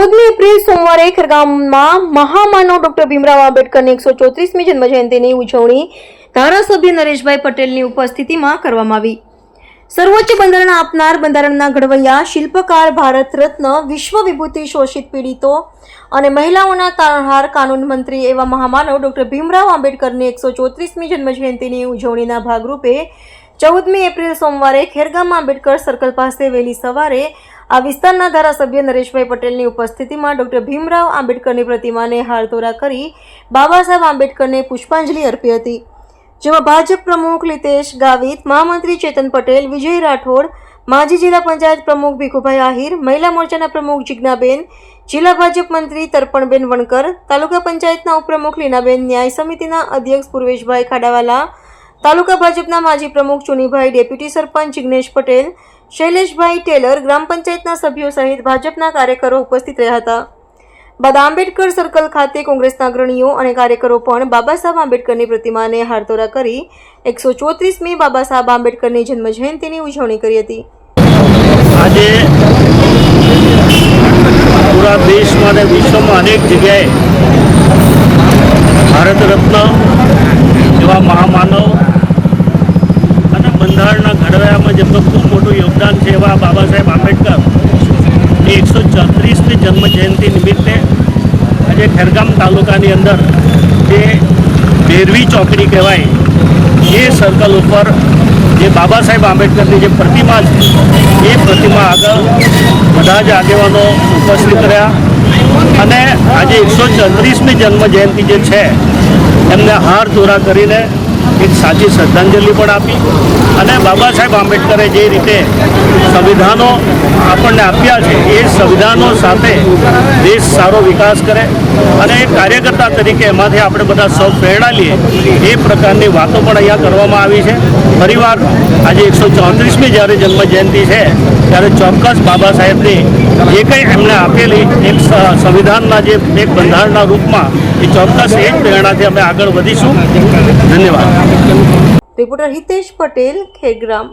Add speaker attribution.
Speaker 1: ચૌદમી એપ્રિલ સોમવારે ખેરગામમાં મહામાનવ ડોક્ટર ભીમરાવ આંબેડકરની એકસો ચોત્રીસમી જન્મજયંતિની ઉજવણી ધારાસભ્ય નરેશભાઈ પટેલની ઉપસ્થિતિમાં કરવામાં આવી. સર્વોચ્ચ બંધારણ આપનાર બંધારણના ઘડવૈયા શિલ્પકાર ભારત રત્ન વિશ્વ વિભૂતિ શોષિત પીડિતો અને મહિલાઓના તારણહાર કાનૂન મંત્રી એવા મહામાનવ ડોક્ટર ભીમરાવ આંબેડકરની એકસો ચોત્રીસમી જન્મજયંતિની ઉજવણીના ભાગરૂપે ચૌદમી એપ્રિલ સોમવારે ખેરગામ આંબેડકર સર્કલ પાસે વહેલી સવારે આ વિસ્તારના ધારાસભ્ય નરેશભાઈ પટેલની ઉપસ્થિતિમાં ડોક્ટર ભીમરાવ આંબેડકરની પ્રતિમાને હારતોરા કરી બાબા સાહેબ આંબેડકરને પુષ્પાંજલિ અર્પી હતી. જેમાં ભાજપ પ્રમુખ લિતેશ ગાવિત, મહામંત્રી ચેતન પટેલ, વિજય રાઠોડ, માજી જિલ્લા પંચાયત પ્રમુખ ભીખુભાઈ આહિર, મહિલા મોરચાના પ્રમુખ જિજ્ઞાબેન, જિલ્લા ભાજપ મંત્રી તર્પણબેન વણકર, તાલુકા પંચાયતના ઉપપ્રમુખ લીનાબેન, ન્યાય સમિતિના અધ્યક્ષ પૂર્વેશભાઈ ખાડાવાલા તાલુકા ભાજપના માજી પ્રમુખ ચુનીભાઈ ડેપ્યુટી સરપંચ જિગ્નેશ પટેલ, શૈલેષભાઈ ટેલર ગ્રામ પંચાયતના સભ્યો સહિત ભાજપના કાર્યકરો ઉપસ્થિત રહ્યા હતા. બાદ આંબેડકર સર્કલ ખાતે કોંગ્રેસના અગ્રણીઓ અને કાર્યકરો પણ બાબા સાહેબ આંબેડકરની પ્રતિમાને હારતોરા કરી એકસો ચોત્રીસમી બાબા સાહેબ આંબેડકરની જન્મજયંતિની ઉજવણી કરી હતી.
Speaker 2: આજે પૂરા દેશમાં અને વિશ્વમાં અનેક જગ્યાએ ભારત રત્ન એવા મહામાનવ અને બંધારણના ઘડવૈયામાં જેમનું ખૂબ યોગદાન છે બાબા સાહેબ આંબેડકર. એ એકસો છત્રીસની જન્મ જયંતિ નિમિત્તે આજે ખેરગામ તાલુકાની અંદર જે ભેરવી ચોકડી કહેવાય, એ સર્કલ ઉપર જે બાબા સાહેબ આંબેડકરની જે પ્રતિમા છે, એ પ્રતિમા આગળ બધા જ આગેવાનો ઉપસ્થિત રહ્યા. અને આજે એકસો ચોત્રીસમી જન્મ જયંતિ જે છે, એમને હાર ધોરા કરીને એક સાચી શ્રદ્ધાંજલિ પણ આપી અને બાબા સાહેબ આંબેડકરે જે રીતે સંવિધાનો આપણને આપ્યા છે, એ સંવિધાનો સાથે દેશ સારો વિકાસ કરે અને એક કાર્યકર્તા તરીકે એમાંથી આપણે બધા સૌ પ્રેરણા લઈએ, એ પ્રકારની વાતો પણ અહીંયા કરવામાં આવી છે. ફરીવાર આજે એકસો ચોત્રીસમી જ્યારે જન્મ જયંતિ છે, ત્યારે ચોક્કસ બાબા સાહેબની જે કંઈ એમણે આપેલી એક સંવિધાનના જે એક બંધારણના રૂપમાં એ ચોક્કસ એ જ પ્રેરણાથી અમે આગળ વધીશું. ધન્યવાદ.
Speaker 1: રિપોર્ટર હિતેશ પટેલ ખેરગ્રામ